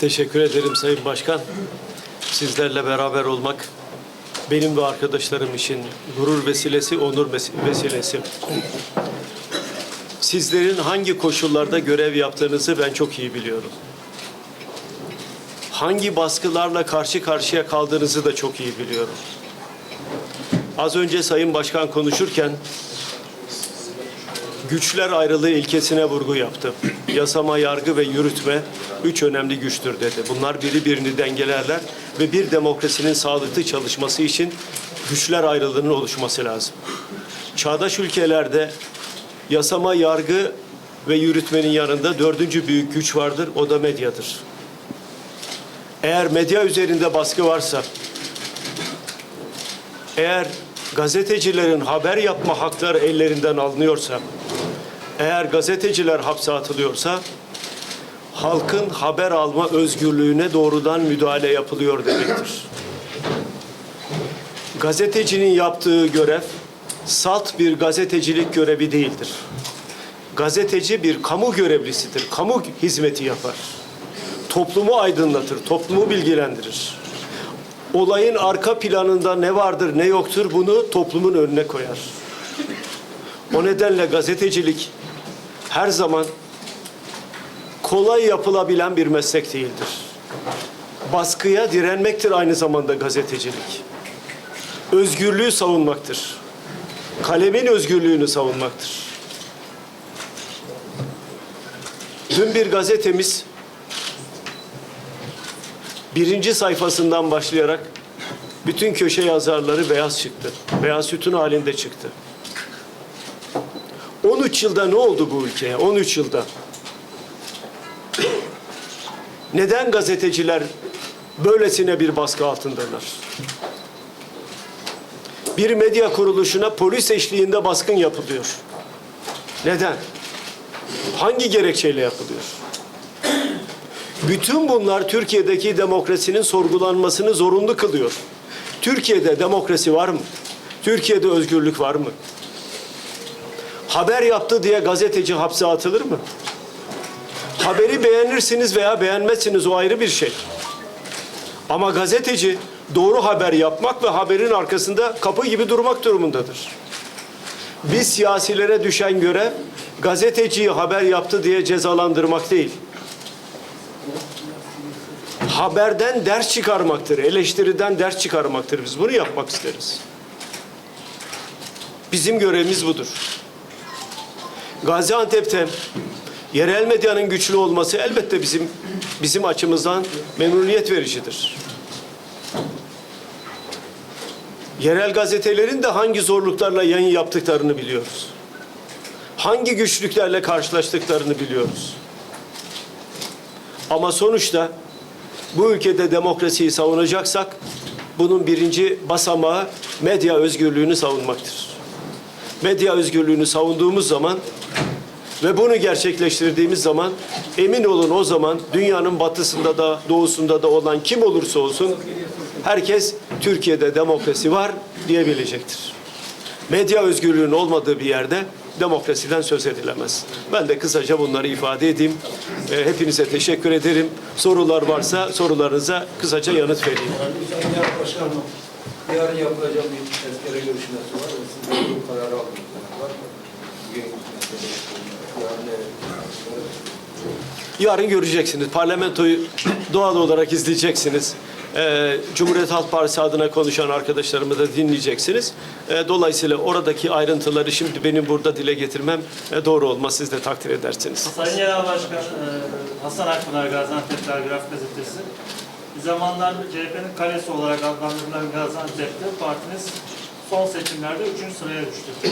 Teşekkür ederim Sayın Başkan. Sizlerle beraber olmak benim ve arkadaşlarım için gurur vesilesi, onur vesilesi. Sizlerin hangi koşullarda görev yaptığınızı ben çok iyi biliyorum. Hangi baskılarla karşı karşıya kaldığınızı da çok iyi biliyorum. Az önce Sayın Başkan konuşurken güçler ayrılığı ilkesine vurgu yaptı. Yasama, yargı ve yürütme üç önemli güçtür dedi. Bunlar biri birini dengelerler ve bir demokrasinin sağlıklı çalışması için güçler ayrılığının oluşması lazım. Çağdaş ülkelerde yasama, yargı ve yürütmenin yanında dördüncü büyük güç vardır, o da medyadır. Eğer medya üzerinde baskı varsa, eğer gazetecilerin haber yapma hakları ellerinden alınıyorsa, eğer gazeteciler hapse atılıyorsa, halkın haber alma özgürlüğüne doğrudan müdahale yapılıyor demektir. Gazetecinin yaptığı görev, salt bir gazetecilik görevi değildir. Gazeteci bir kamu görevlisidir, kamu hizmeti yapar. Toplumu aydınlatır, toplumu bilgilendirir olayın arka planında ne vardır ne yoktur bunu toplumun önüne koyar. O nedenle gazetecilik her zaman kolay yapılabilen bir meslek değildir. Baskıya direnmektir aynı zamanda gazetecilik. Özgürlüğü savunmaktır. Kalemin özgürlüğünü savunmaktır. Dün bir gazetemiz birinci sayfasından başlayarak bütün köşe yazarları beyaz çıktı. Beyaz sütun halinde çıktı. 13 yılda ne oldu bu ülkeye? 13 yılda. Neden gazeteciler böylesine bir baskı altındalar? Bir medya kuruluşuna polis eşliğinde baskın yapılıyor. Neden? Hangi gerekçeyle yapılıyor? Bütün bunlar Türkiye'deki demokrasinin sorgulanmasını zorunlu kılıyor. Türkiye'de demokrasi var mı? Türkiye'de özgürlük var mı? Haber yaptı diye gazeteci hapse atılır mı? Haberi beğenirsiniz veya beğenmezsiniz o ayrı bir şey. Ama gazeteci doğru haber yapmak ve haberin arkasında kapı gibi durmak durumundadır. Biz siyasilere düşen görev gazeteciyi haber yaptı diye cezalandırmak değil haberden ders çıkarmaktır, eleştiriden ders çıkarmaktır. Biz bunu yapmak isteriz. Bizim görevimiz budur. Gaziantep'te yerel medyanın güçlü olması elbette bizim bizim açımızdan memnuniyet vericidir. Yerel gazetelerin de hangi zorluklarla yayın yaptıklarını biliyoruz. Hangi güçlüklerle karşılaştıklarını biliyoruz. Ama sonuçta bu ülkede demokrasiyi savunacaksak bunun birinci basamağı medya özgürlüğünü savunmaktır. Medya özgürlüğünü savunduğumuz zaman ve bunu gerçekleştirdiğimiz zaman emin olun o zaman dünyanın batısında da doğusunda da olan kim olursa olsun herkes Türkiye'de demokrasi var diyebilecektir. Medya özgürlüğünün olmadığı bir yerde demokrasiden söz edilemez. Ben de kısaca bunları ifade edeyim. E, hepinize teşekkür ederim. Sorular varsa sorularınıza kısaca yanıt vereyim. Başkanım, yarın yapılacak bir tezkere görüşmesi var. Siz bu kararı aldınız. Var mı? Bugün mesela, yarın evet. Yarın göreceksiniz. Parlamentoyu doğal olarak izleyeceksiniz. Ee, Cumhuriyet Halk Partisi adına konuşan arkadaşlarımı da dinleyeceksiniz. Ee, dolayısıyla oradaki ayrıntıları şimdi benim burada dile getirmem e, doğru olmaz. Siz de takdir edersiniz. Sayın Genel Başkan e, Hasan Akpınar Gaziantep Telgraf Gazetesi. Bir zamanlar CHP'nin kalesi olarak adlandırılan Gaziantep'te partiniz son seçimlerde 3. sıraya düştü.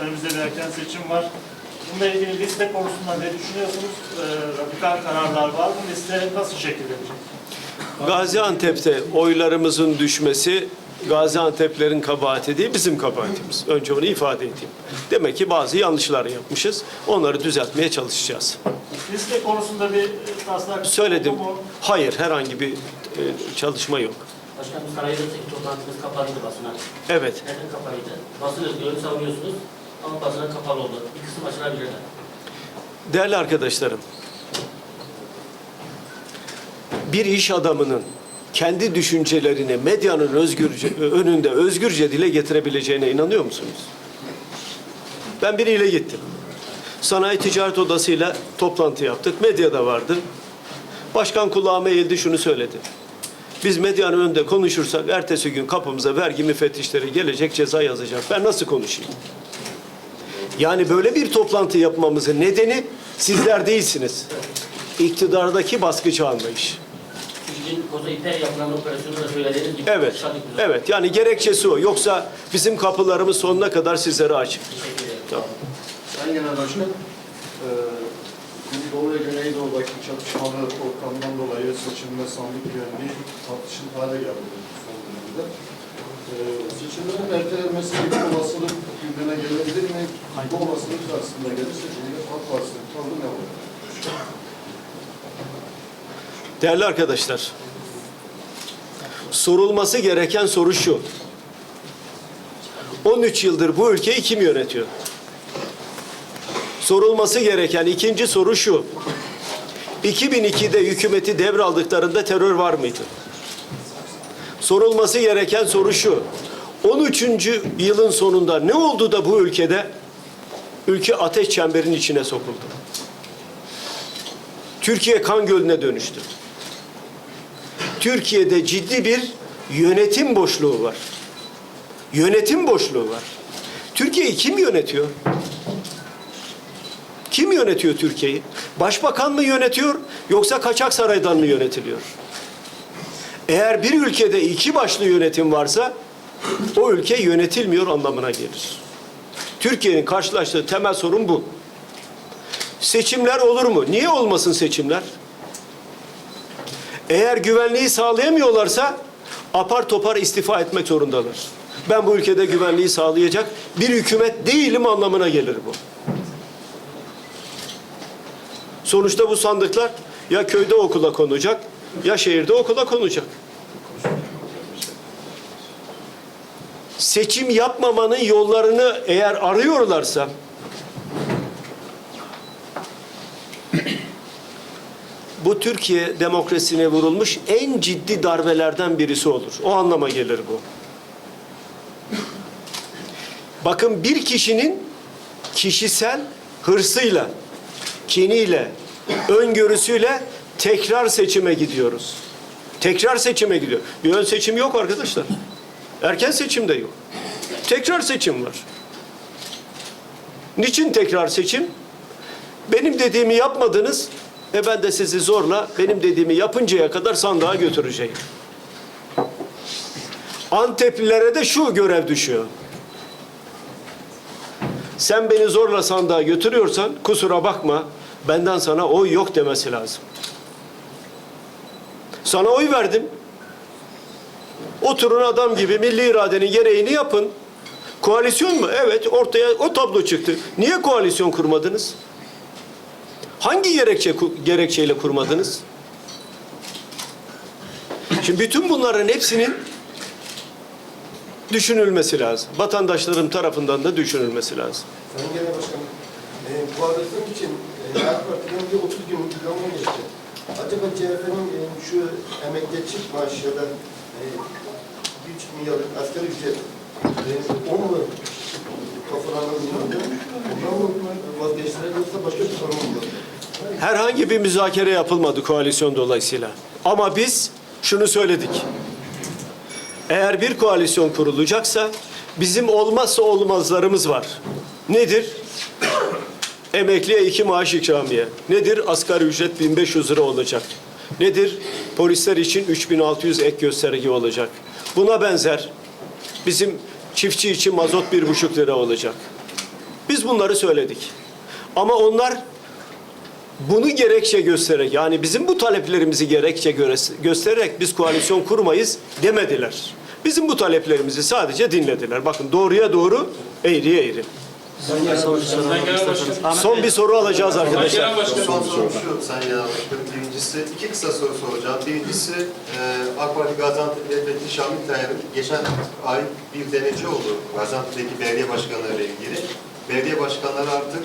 Önümüzde bir erken seçim var. Bununla ilgili liste konusunda ne düşünüyorsunuz? E, radikal kararlar var mı? Liste nasıl şekillenecek? Gaziantep'te oylarımızın düşmesi Gaziantep'lerin kabahati değil bizim kabahatimiz. Önce onu ifade edeyim. Demek ki bazı yanlışlar yapmışız. Onları düzeltmeye çalışacağız. Liste konusunda bir e, taslak Söyledim. oldu mu? Hayır herhangi bir e, çalışma yok. Başkanım sarayınızdaki toplantınız kapalıydı basına. Evet. Neden kapalıydı? Basın özgürlüğünü savunuyorsunuz ama basına kapalı oldu. Bir kısım açılabilirler. Değerli arkadaşlarım, bir iş adamının kendi düşüncelerini medyanın özgürce, önünde özgürce dile getirebileceğine inanıyor musunuz? Ben biriyle gittim. Sanayi Ticaret Odası'yla toplantı yaptık. Medyada vardı. Başkan kulağıma eğildi şunu söyledi. Biz medyanın önünde konuşursak ertesi gün kapımıza vergi müfettişleri gelecek ceza yazacak. Ben nasıl konuşayım? Yani böyle bir toplantı yapmamızın nedeni sizler değilsiniz. İktidardaki baskıcı anlayış. Sizin koza iptal yapılan operasyonu da söylediğiniz gibi. Evet, evet. Yani gerekçesi o. Yoksa bizim kapılarımız sonuna kadar sizlere açık. Teşekkür ederim. Tamam. Sayın Genel Başkan, eee, Güneydoğu ve Güneydoğu'daki çatışmalı ortamdan dolayı seçimde sandık güvenliği tartışın hale geldi son dönemde. Eee seçimlerin ertelenmesi gibi olasılık gündeme gelebilir mi? Bu olasılık karşısında gelirse Cumhuriyet Halk Partisi'nin tavrı ne olur? Değerli arkadaşlar, sorulması gereken soru şu. 13 yıldır bu ülkeyi kim yönetiyor? Sorulması gereken ikinci soru şu. 2002'de hükümeti devraldıklarında terör var mıydı? Sorulması gereken soru şu. 13. yılın sonunda ne oldu da bu ülkede ülke ateş çemberinin içine sokuldu? Türkiye kan gölüne dönüştü. Türkiye'de ciddi bir yönetim boşluğu var. Yönetim boşluğu var. Türkiye'yi kim yönetiyor? Kim yönetiyor Türkiye'yi? Başbakan mı yönetiyor yoksa kaçak saraydan mı yönetiliyor? Eğer bir ülkede iki başlı yönetim varsa o ülke yönetilmiyor anlamına gelir. Türkiye'nin karşılaştığı temel sorun bu. Seçimler olur mu? Niye olmasın seçimler? Eğer güvenliği sağlayamıyorlarsa apar topar istifa etmek zorundalar. Ben bu ülkede güvenliği sağlayacak bir hükümet değilim anlamına gelir bu. Sonuçta bu sandıklar ya köyde okula konacak ya şehirde okula konacak. Seçim yapmamanın yollarını eğer arıyorlarsa bu Türkiye demokrasisine vurulmuş en ciddi darbelerden birisi olur. O anlama gelir bu. Bakın bir kişinin kişisel hırsıyla, kiniyle, öngörüsüyle tekrar seçime gidiyoruz. Tekrar seçime gidiyor. Bir ön seçim yok arkadaşlar. Erken seçim de yok. Tekrar seçim var. Niçin tekrar seçim? Benim dediğimi yapmadınız. E ben de sizi zorla benim dediğimi yapıncaya kadar sandığa götüreceğim. Anteplilere de şu görev düşüyor. Sen beni zorla sandığa götürüyorsan kusura bakma benden sana oy yok demesi lazım. Sana oy verdim. Oturun adam gibi milli iradenin gereğini yapın. Koalisyon mu? Evet ortaya o tablo çıktı. Niye koalisyon kurmadınız? Hangi gerekçe gerekçeyle kurmadınız? Şimdi bütün bunların hepsinin düşünülmesi lazım. Vatandaşlarım tarafından da düşünülmesi lazım. Sayın Genel Başkanım, e, bu arasın için e, AK Parti'nin bir 30 gün uygulama geçti. Acaba CHP'nin e, şu emekli çift maaşı ya da e, 3 milyarlık asgari ücret e, o mu kafalarına vuruldu? Ondan mı vazgeçtiler yoksa başka bir sorun mu? Herhangi bir müzakere yapılmadı koalisyon dolayısıyla. Ama biz şunu söyledik. Eğer bir koalisyon kurulacaksa bizim olmazsa olmazlarımız var. Nedir? Emekliye iki maaş ikramiye. Nedir? Asgari ücret 1500 lira olacak. Nedir? Polisler için 3600 ek gösterge olacak. Buna benzer bizim çiftçi için mazot bir buçuk lira olacak. Biz bunları söyledik. Ama onlar bunu gerekçe göstererek yani bizim bu taleplerimizi gerekçe göstererek biz koalisyon kurmayız demediler. Bizim bu taleplerimizi sadece dinlediler. Bakın doğruya doğru, eğriye eğri. Son bir soru alacağız arkadaşlar. Son sorum şu Sayın Genel Başkanım. Birincisi, iki kısa soru soracağım. Birincisi, e, AK Parti Gaziantep Milletvekili Şamil Tayyar'ın geçen ay bir deneci oldu Gaziantep'teki belediye başkanları ile ilgili. Belediye başkanları artık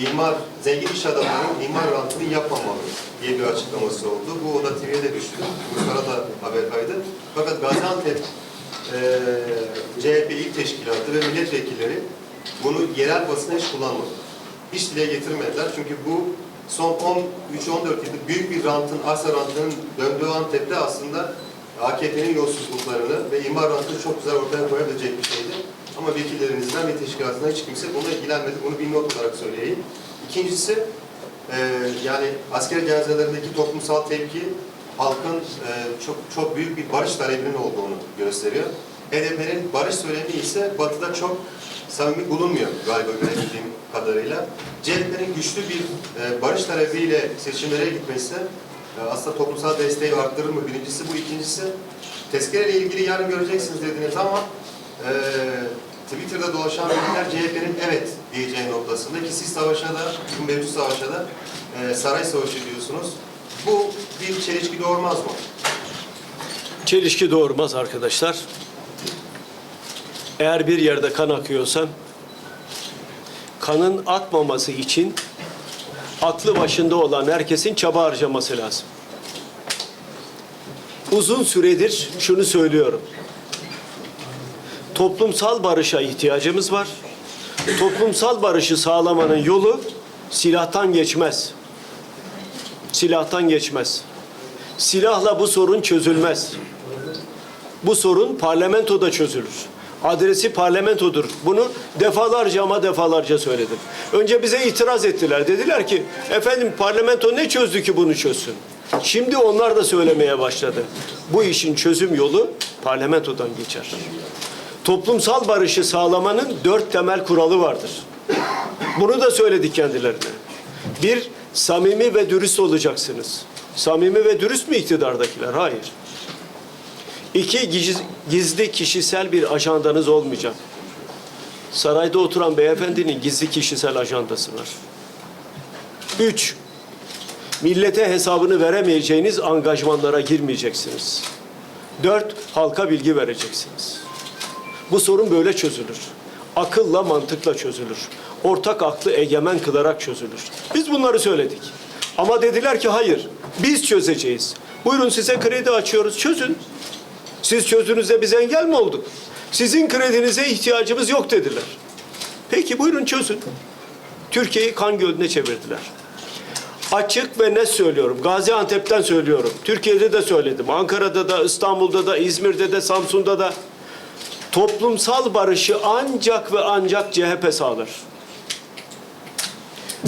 imar, zengin iş adamlarının imar rantını yapmamalı diye bir açıklaması oldu. Bu Oda TV'ye de düştü. Ruslara da haber kaydı. Fakat Gaziantep eee CHP İl Teşkilatı ve milletvekilleri bunu yerel basına hiç kullanmadı. Hiç dile getirmediler. Çünkü bu son 13-14 yıldır büyük bir rantın, arsa rantının döndüğü Antep'te aslında AKP'nin yolsuzluklarını ve imar rantını çok güzel ortaya koyabilecek bir şeydi. Ama vekillerinizden ve teşkilatından hiç kimse buna ilgilenmedi. Bunu bir not olarak söyleyeyim. İkincisi, e, yani asker cenazelerindeki toplumsal tepki halkın e, çok çok büyük bir barış talebinin olduğunu gösteriyor. HDP'nin barış söylemi ise batıda çok samimi bulunmuyor galiba görebildiğim kadarıyla. CHP'nin güçlü bir e, barış talebiyle seçimlere gitmesi e, aslında toplumsal desteği arttırır mı? Birincisi bu, ikincisi tezkereyle ilgili yarın göreceksiniz dediniz ama e, Twitter'da dolaşan bilgiler CHP'nin evet diyeceği noktasında ki siz savaşa da, bu mevcut savaşa da e, saray savaşı diyorsunuz. Bu bir çelişki doğurmaz mı? Çelişki doğurmaz arkadaşlar. Eğer bir yerde kan akıyorsa kanın akmaması için aklı başında olan herkesin çaba harcaması lazım. Uzun süredir şunu söylüyorum. Toplumsal barışa ihtiyacımız var. Toplumsal barışı sağlamanın yolu silahtan geçmez. Silahtan geçmez. Silahla bu sorun çözülmez. Bu sorun parlamentoda çözülür. Adresi parlamentodur. Bunu defalarca ama defalarca söyledim. Önce bize itiraz ettiler. Dediler ki efendim parlamento ne çözdü ki bunu çözsün? Şimdi onlar da söylemeye başladı. Bu işin çözüm yolu parlamentodan geçer. Toplumsal barışı sağlamanın dört temel kuralı vardır. Bunu da söyledik kendilerine. Bir, samimi ve dürüst olacaksınız. Samimi ve dürüst mü iktidardakiler? Hayır. İki, giz- gizli kişisel bir ajandanız olmayacak. Sarayda oturan beyefendinin gizli kişisel ajandası var. Üç, millete hesabını veremeyeceğiniz angajmanlara girmeyeceksiniz. Dört, halka bilgi vereceksiniz. Bu sorun böyle çözülür. Akılla, mantıkla çözülür. Ortak aklı egemen kılarak çözülür. Biz bunları söyledik. Ama dediler ki hayır, biz çözeceğiz. Buyurun size kredi açıyoruz, çözün. Siz çözdüğünüzde biz engel mi olduk? Sizin kredinize ihtiyacımız yok dediler. Peki buyurun çözün. Türkiye'yi kan gölüne çevirdiler. Açık ve net söylüyorum. Gaziantep'ten söylüyorum. Türkiye'de de söyledim. Ankara'da da, İstanbul'da da, İzmir'de de, Samsun'da da. Toplumsal barışı ancak ve ancak CHP sağlar.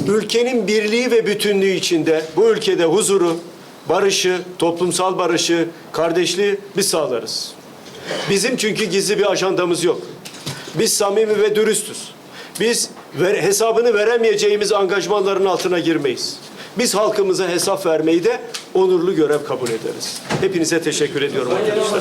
Ülkenin birliği ve bütünlüğü içinde bu ülkede huzuru, barışı, toplumsal barışı, kardeşliği biz sağlarız. Bizim çünkü gizli bir ajandamız yok. Biz samimi ve dürüstüz. Biz ver, hesabını veremeyeceğimiz angajmanların altına girmeyiz. Biz halkımıza hesap vermeyi de onurlu görev kabul ederiz. Hepinize teşekkür ediyorum arkadaşlar.